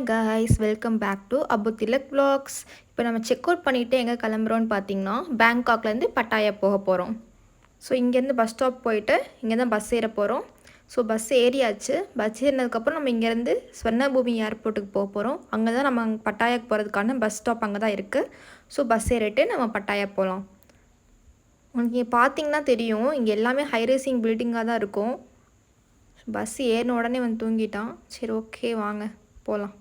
Welcome back to Abu Tilak vlogs. இப்போ நம்ம check out பண்ணிவிட்டு எங்கே கிளம்புறோன்னு பார்த்தீங்கன்னா பேங்காக்லேருந்து பட்டாயா போக போகிறோம் ஸோ இங்கேருந்து பஸ் ஸ்டாப் போயிட்டு இங்கே தான் பஸ் ஏற போகிறோம் ஸோ பஸ் ஏறியாச்சு. பஸ் ஏறினதுக்கப்புறம் நம்ம இங்கேருந்து ஸ்வர்ணபூமி ஏர்போர்ட்டுக்கு போக போகிறோம் அங்கே தான் நம்ம பட்டாயாக்கு போகிறதுக்கான பஸ் ஸ்டாப் அங்கே தான் இருக்குது ஸோ பஸ் ஏறிட்டு நம்ம பட்டாயா போகலாம் உங்களுக்கு இங்கே பார்த்தீங்கன்னா தெரியும் இங்கே எல்லாமே ஹைரேசிங் பில்டிங்காக தான் இருக்கும். பஸ் ஏறின உடனே வந்து தூங்கிட்டான். சரி ஓகே வாங்க போகலாம்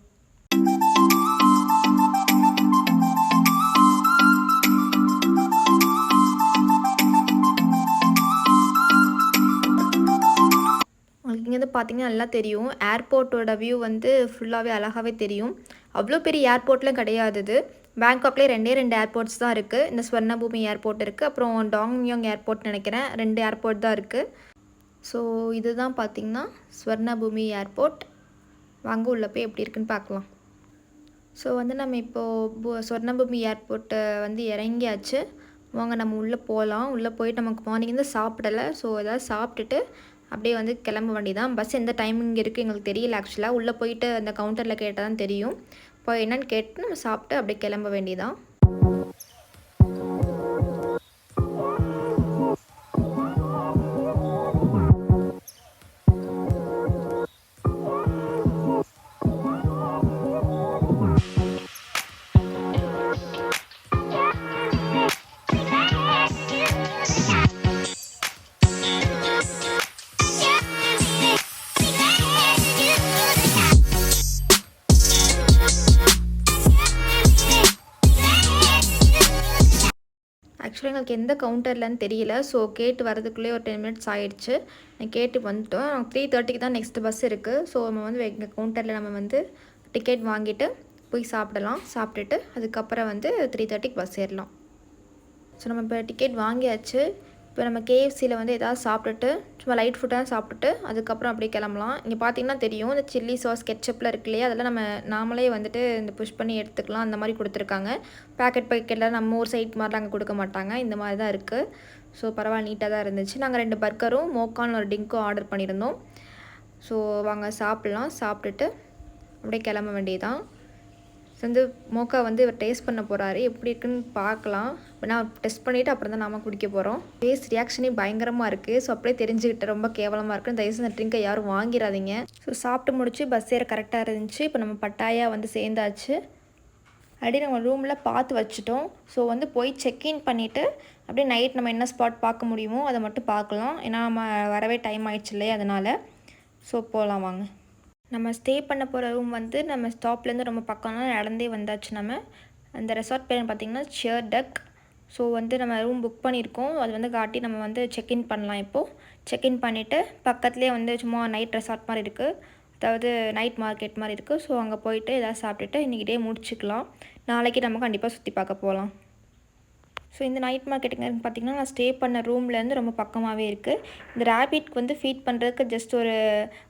பார்த்தீங்கன்னா நல்லா தெரியும். ஏர்போர்ட்டோட வியூ வந்து ஃபுல்லாகவே அழகாகவே தெரியும். அவ்வளோ பெரிய ஏர்போர்ட்லாம் கிடையாது இது பேங்காக்லேயே ரெண்டே ரெண்டு ஏர்போர்ட்ஸ் தான் இருக்குது இந்த ஸ்வர்ணபூமி ஏர்போர்ட் இருக்குது அப்புறம் டாங்யாங் ஏர்போர்ட் நினைக்கிறேன். ரெண்டு ஏர்போர்ட் தான் இருக்குது ஸோ இதுதான் பார்த்தீங்கன்னா ஸ்வர்ணபூமி ஏர்போர்ட் வாங்க உள்ளே போய் எப்படி இருக்குன்னு பார்க்கலாம். ஸோ வந்து நம்ம இப்போது ஸ்வர்ணபூமி ஏர்போர்ட்டை வந்து இறங்கியாச்சு. வாங்க நம்ம உள்ளே போகலாம் உள்ளே போயிட்டு நமக்கு மார்னிங் தான் சாப்பிடலை. ஸோ எதாவது சாப்பிட்டுட்டு அப்படியே வந்து கிளம்ப வேண்டியதான் பஸ் எந்த டைமிங் இருக்குது எங்களுக்கு தெரியல ஆக்சுவலாக உள்ளே போயிட்டு அந்த கவுண்டரில் கேட்டால் தான் தெரியும். இப்போ என்னென்னு கேட்டு நம்ம சாப்பிட்டு அப்படியே கிளம்ப வேண்டியதான் ஆக்சுவலாக எங்களுக்கு எந்த கவுண்டர்லன்னு தெரியல. ஸோ கேட்டு வரதுக்குள்ளே ஒரு டென் மினிட்ஸ் ஆயிடுச்சு. நான் கேட்டு வந்துட்டோம். த்ரீ தேர்ட்டிக்கு தான் நெக்ஸ்ட் பஸ் இருக்குது ஸோ நம்ம வந்து எங்கள் கவுண்டரில் நம்ம வந்து டிக்கெட் வாங்கிட்டு போய் சாப்பிடலாம். சாப்பிட்டுட்டு அதுக்கப்புறம் வந்து த்ரீ தேர்ட்டிக்கு பஸ் ஏறலாம். ஸோ நம்ம இப்போ டிக்கெட் வாங்கியாச்சு. இப்போ நம்ம கேஎஃப்சியில் வந்து எதாவது சாப்பிட்டுட்டு சும்மா லைட் ஃபுட்டாக சாப்பிட்டுட்டு அதுக்கப்புறம் அப்படியே கிளம்பலாம். இங்கே பார்த்தீங்கன்னா தெரியும் இந்த சில்லி சாஸ் கெச்சப்பில் இருக்கு இல்லையா? அதெல்லாம் நம்ம நாமளே வந்துட்டு இந்த புஷ் பண்ணி எடுத்துக்கலாம். அந்த மாதிரி கொடுத்துருக்காங்க. பேக்கெட் பேக்கெட்டில் நம்ம ஊர் சைட் மாதிரிலாம் அங்கே கொடுக்க மாட்டாங்க. இந்த மாதிரி தான் இருக்குது ஸோ பரவாயில்ல நீட்டாக தான் இருந்துச்சு. நாங்கள் ரெண்டு பர்கரும் மோக்கான் ஒரு டிங்க்கும் ஆர்டர் பண்ணியிருந்தோம். ஸோ வாங்க சாப்பிட்லாம். சாப்பிட்டுட்டு அப்படியே கிளம்ப வேண்டியதான் வந்து மோக்கா வந்து இவர் டேஸ்ட் பண்ண போகிறாரு எப்படி இருக்குன்னு பார்க்கலாம். இப்போ நான் டெஸ்ட் பண்ணிவிட்டு அப்புறம் தான் நாம் குடிக்க போகிறோம் டேஸ்ட் ரியாக்ஷனே பயங்கரமாக இருக்குது ஸோ அப்படியே தெரிஞ்சுக்கிட்டு ரொம்ப கேவலமாக இருக்குன்னு தயவுசெய்து அந்த ட்ரிங்கை யாரும் வாங்கிடாதீங்க ஸோ சாப்பிட்டு முடிச்சு பஸ் ஏற கரெக்டாக இருந்துச்சு. இப்போ நம்ம பட்டாயா வந்து சேர்ந்தாச்சு. அப்படியே நம்ம ரூமில் பார்த்து வச்சுட்டோம். ஸோ வந்து போய் செக்இன் பண்ணிவிட்டு அப்படியே நைட் நம்ம என்ன ஸ்பாட் பார்க்க முடியுமோ அதை மட்டும் பார்க்கலாம். ஏன்னா நம்ம வரவே டைம் ஆயிடுச்சு இல்லையா அதனால். ஸோ போகலாம் வாங்க. நம்ம ஸ்டே பண்ண போகிற ரூம் வந்து நம்ம ஸ்டாப்லேருந்து ரொம்ப பக்கம்லாம் நடந்தே வந்தாச்சு நம்ம. அந்த ரெசார்ட் பேர் பார்த்திங்கன்னா ஷேர் டக் ஸோ வந்து நம்ம ரூம் புக் பண்ணியிருக்கோம். அது வந்து காட்டி நம்ம வந்து செக்இன் பண்ணலாம் இப்போது செக்இன் பண்ணிவிட்டு பக்கத்துலேயே வந்து சும்மா நைட் ரெசார்ட் மாதிரி இருக்குது அதாவது நைட் மார்க்கெட் மாதிரி இருக்குது ஸோ அங்கே போயிட்டு எதாவது சாப்பிட்டுட்டு இன்றைக்கி டே முடிச்சுக்கலாம். நாளைக்கு நம்ம கண்டிப்பாக சுற்றி பார்க்க போகலாம் ஸோ இந்த நைட் மார்க்கெட்டுங்க பார்த்திங்கன்னா நான் ஸ்டே பண்ண ரூம்லேருந்து ரொம்ப பக்கமாகவே இருக்குது இந்த ரேபிட்க்கு வந்து ஃபீட் பண்ணுறதுக்கு ஜஸ்ட் ஒரு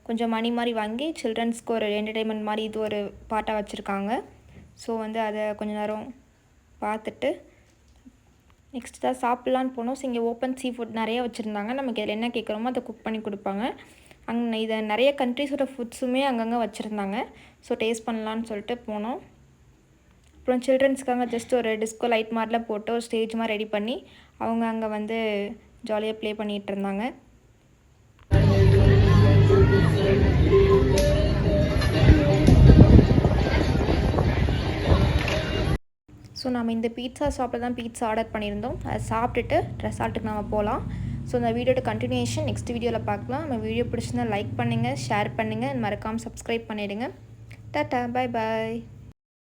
கொஞ்சம் மணி மாதிரி வாங்கி சில்ட்ரன்ஸ்க்கு ஒரு என்டர்டெயின்மெண்ட் மாதிரி இது ஒரு பாட்டாக வச்சுருக்காங்க. ஸோ வந்து அதை கொஞ்சம் நேரம் பார்த்துட்டு நெக்ஸ்ட் தான் சாப்பிட்லான்னு போனோம். ஸோ இங்கே ஓப்பன் சீ ஃபுட் நிறைய வச்சுருந்தாங்க. நமக்கு இதில் என்ன கேட்குறோமோ அதை குக் பண்ணி கொடுப்பாங்க. அங்கே இதை நிறைய கண்ட்ரிஸோட ஃபுட்ஸுமே அங்கங்கே வச்சுருந்தாங்க. ஸோ டேஸ்ட் பண்ணலான்னு சொல்லிட்டு போனோம். அப்புறம் சில்ட்ரன்ஸ்க்காக ஜஸ்ட் ஒரு டிஸ்கோ லைட் மாதிரிலாம் போட்டு ஒரு ஸ்டேஜ் மாதிரி ரெடி பண்ணி அவங்க அங்கே வந்து ஜாலியாக ப்ளே பண்ணிகிட்டு இருந்தாங்க. ஸோ நம்ம இந்த பீட்சா ஷாப்பில் தான் பீட்சா ஆர்டர் பண்ணியிருந்தோம். அதை சாப்பிட்டுட்டு ரெசார்ட்டுக்கு நம்ம போகலாம் ஸோ இந்த வீடியோட கண்டினியூஷன் நெக்ஸ்ட் வீடியோவில் பார்க்கலாம். நம்ம வீடியோ பிடிச்சிருந்தா லைக் பண்ணுங்கள் ஷேர் பண்ணுங்கள் மறக்காமல் சப்ஸ்கிரைப் பண்ணிவிடுங்க டாட்டா பாய் பாய்